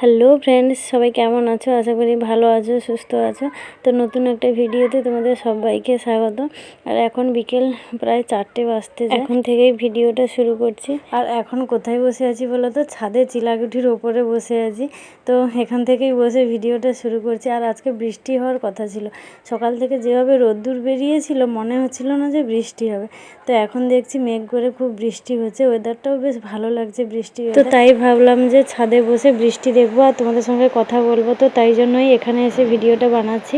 Hello friends সবাই কেমন আছো? আশা করি ভালো আছো সুস্থ আছো। তো নতুন একটা ভিডিওতে তোমাদের সবাইকে স্বাগত। আর এখন বিকেল প্রায় চারটে বাজতে। এখন থেকেই ভিডিওটা শুরু করছি। আর এখন কোথায় বসে আছি বলো তো? ছাদে চিলাকুঠির ওপরে বসে আছি। তো এখান থেকেই বসে ভিডিওটা শুরু করছি। আর আজকে বৃষ্টি হওয়ার কথা ছিল। সকাল থেকে যেভাবে রোদ্দুর বেরিয়েছিল মনে হচ্ছিল না যে বৃষ্টি হবে। তো এখন দেখছি মেঘ করে খুব বৃষ্টি হচ্ছে। ওয়েদারটাও বেশ ভালো লাগছে বৃষ্টি তো তাই ভাবলাম যে ছাদে বসে বৃষ্টি দেখব আর তোমাদের সঙ্গে কথা বলব তো তাই জন্যই এখানে এসে ভিডিওটা বানাচ্ছি।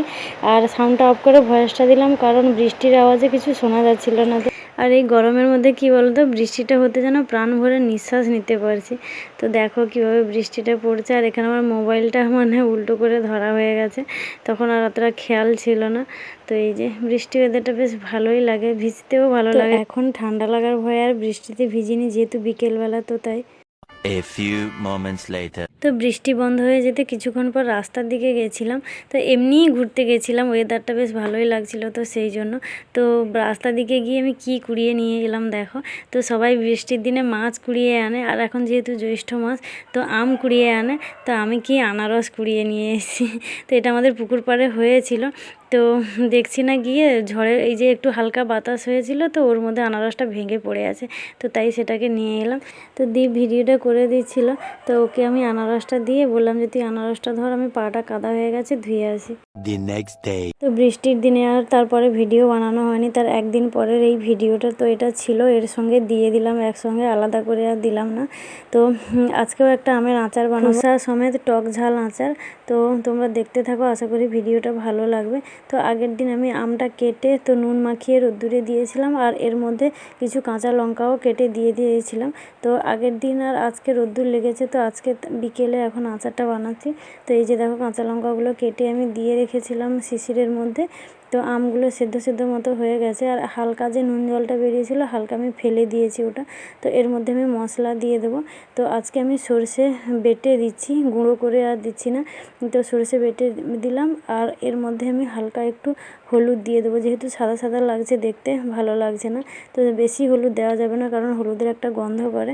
আর সাউন্ডটা অফ করে ভয়েসটা দিলাম কারণ বৃষ্টির আওয়াজে কিছু শোনা যাচ্ছিল না তো। আর এই গরমের মধ্যে কি বলতো বৃষ্টিটা হতে যেন প্রাণ ভরে নিঃশ্বাস নিতে পারছি। তো দেখো কীভাবে বৃষ্টিটা পড়ছে আর এখানে আমার মোবাইলটা মানে উল্টো করে ধরা হয়ে গেছে। তখন আর অতটা খেয়াল ছিল না। তো এই যে বৃষ্টি ওয়েদারটা বেশ ভালোই লাগে ভিজতেও ভালো লাগে। এখন ঠান্ডা লাগার ভয়ে আর বৃষ্টিতে ভিজিনি যেহেতু বিকেলবেলা তো তাই। A few moments later. তো বৃষ্টি বন্ধ হয়ে যেতে কিছুক্ষণ পর রাস্তার দিকে গেছিলাম। তো এমনিই ঘুরতে গেছিলাম ওয়েদারটা বেশ ভালোই লাগছিল তো সেই জন্য। তো রাস্তার দিকে গিয়ে আমি কি কুড়িয়ে নিয়ে এলাম দেখো। তো সবাই বৃষ্টির দিনে মাছ কুড়িয়ে আনে, আর এখন যেহেতু জ্যৈষ্ঠ মাস, তো আম কুড়িয়ে আনে। তো আমি কি আনারস কুড়িয়ে নিয়ে এসেছি? তো এটা আমাদের পুকুর পাড়ে হয়েছিল। তো দেখছি না গিয়ে ঝড়ে এই যে একটু হালকা বাতাস হয়েছিল তো ওর মধ্যে আনারসটা ভেঙে পড়ে আছে, তো তাই সেটাকে নিয়ে এলাম। তো দিয়ে ভিডিওটা করে দিচ্ছিল, তো ওকে আমি আনারসটা দিয়ে বললাম যে, তুই আনারসটা ধর, আমি পাটা কাদা হয়ে গেছে, ধুয়ে আসি। The next day. তো বৃষ্টির দিনে আর তারপরে ভিডিও বানানো হয়নি তার একদিন পরের এই ভিডিওটা তো এটা ছিল এর সঙ্গে দিয়ে দিলাম একসঙ্গে আলাদা করে আর দিলাম না। তো আজকেও একটা আমের আচার বানাবো। সমেত টক ঝাল আচার তো তোমরা দেখতে থাকো আশা করি ভিডিওটা ভালো লাগবে। তো আগের দিন আমি আমটা কেটে তো নুন মাখিয়ে রোদ্দুরে দিয়েছিলাম আর এর মধ্যে কিছু কাঁচা লঙ্কাও কেটে দিয়ে দিয়েছিলাম। তো আগের দিন আর আজকে রোদ্দুর লেগেছে তো আজকে বিকেলে এখন আচারটা বানাচ্ছি। তো এই যে দেখো কাঁচা লঙ্কাগুলো কেটে আমি দিয়ে রেখেছিলাম শিশিরের মধ্যে। তো আমগুলো সেদ্ধ সেদ্ধ মতো হয়ে গেছে আর হালকা যে নুন জলটা বেরিয়েছিল হালকা আমি ফেলে দিয়েছি ওটা। তো এর মধ্যে আমি মশলা দিয়ে দেবো। তো আজকে আমি সর্ষে বেটে দিচ্ছি, গুঁড়ো করে আর দিচ্ছি না। তো সর্ষে বেটে দিলাম আর এর মধ্যে আমি হালকা একটু হলুদ দিয়ে দেবো। যেহেতু সাদা সাদা লাগছে দেখতে, ভালো লাগছে না। তো বেশি হলুদ দেওয়া যাবে না কারণ হলুদের একটা গন্ধ করে।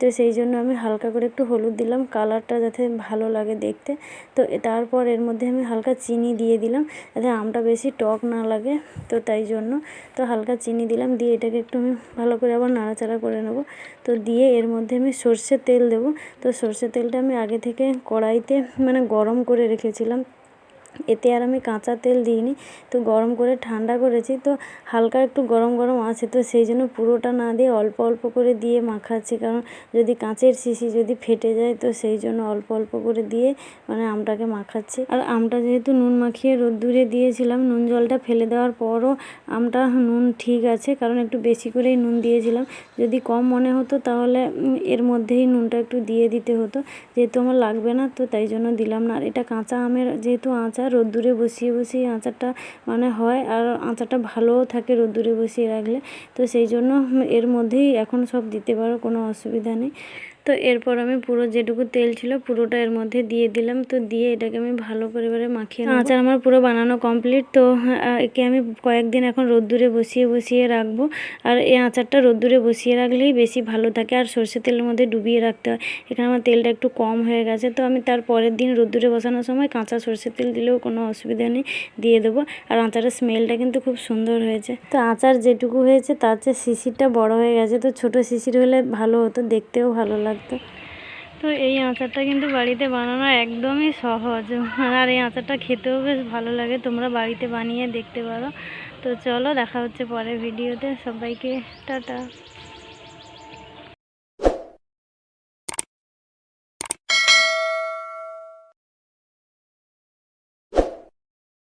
তো সেই জন্য আমি হালকা করে একটু হলুদ দিলাম, কালারটা যাতে ভালো লাগে দেখতে। তো তারপর এর মধ্যে আমি হালকা চিনি দিয়ে দিলাম। যাতে আমটা বেশি টক না লাগে, তো তাই জন্য। তো হালকা চিনি দিলাম, দিয়ে এটাকে একটু আমি ভালো করে আবার নাড়াচাড়া করে নেব। তো দিয়ে এর মধ্যে আমি সর্ষের তেল দেব। তো সর্ষের তেলটা আমি আগে থেকে কড়াইতে মানে গরম করে রেখেছিলাম। এতে আর আমি কাঁচা তেল দিইনি, তো গরম করে ঠান্ডা করেছি, তো হালকা একটু গরম গরম আছে, তো সেই জন্য পুরোটা না দিয়ে অল্প অল্প করে দিয়ে মাখাচ্ছি, কারণ যদি কাঁচের শিশি যদি ফেটে যায়, তো সেই জন্য অল্প অল্প করে দিয়ে মানে আমটাকে মাখাচ্ছি। আর আমটা যেহেতু নুন মাখিয়ে রোদ্দুরে দিয়েছিলাম, নুন জলটা ফেলে দেওয়ার পরও আমটা নুন ঠিক আছে, কারণ একটু বেশি করেই নুন দিয়েছিলাম। যদি কম মনে হতো তাহলে এর মধ্যেই নুনটা একটু দিয়ে দিতে হতো, যেহেতু আমার লাগবে না, তো তাই জন্য দিলাম না। আর এটা কাঁচা আমের যেহেতু আচার রোদ্দুরে বসিয়ে বসিয়ে আচারটা মানে হয় আর আচারটা ভালোও থাকে রোদ্দুরে বসিয়ে রাখলে। তো সেই জন্য এর মধ্যেই এখন সব দিতে পারো, কোনো অসুবিধা নেই। তো এরপর আমি পুরো যেটুকু তেল ছিল পুরোটা এর মধ্যে দিয়ে দিলাম। তো দিয়ে এটাকে আমি ভালো করে মাখিয়ে। আচার আমার পুরো বানানো কমপ্লিট তো একে আমি কয়েকদিন এখন রোদ্দুরে বসিয়ে বসিয়ে রাখব। আর এই আচারটা রোদ্দুরে বসিয়ে রাখলেই বেশি ভালো থাকে, আর সর্ষে তেলের মধ্যে ডুবিয়ে রাখতে হয়। এখানে আমার তেলটা একটু কম হয়ে গেছে, তো আমি তার পরের দিন রোদ্দুরে বসানোর সময় কাঁচা সর্ষের তেল দিলেও কোনো অসুবিধা নেই, দিয়ে দেবো। আর আচারের স্মেলটা কিন্তু খুব সুন্দর হয়েছে। তো আচার যেটুকু হয়েছে, তার চেয়ে শিশিরটা বড় হয়ে গেছে, তো ছোট শিশির হলে ভালো হতো, দেখতেও ভালো লাগতো তো এই আচারটা কিন্তু বাড়িতে বানানো একদমই সহজ। আর এই আচারটা খেতেও বেশ ভালো লাগে, তোমরা বাড়িতে বানিয়ে দেখতে পারো। তো চলো, দেখা হচ্ছে পরের ভিডিওতে। সবাইকে, টাটা।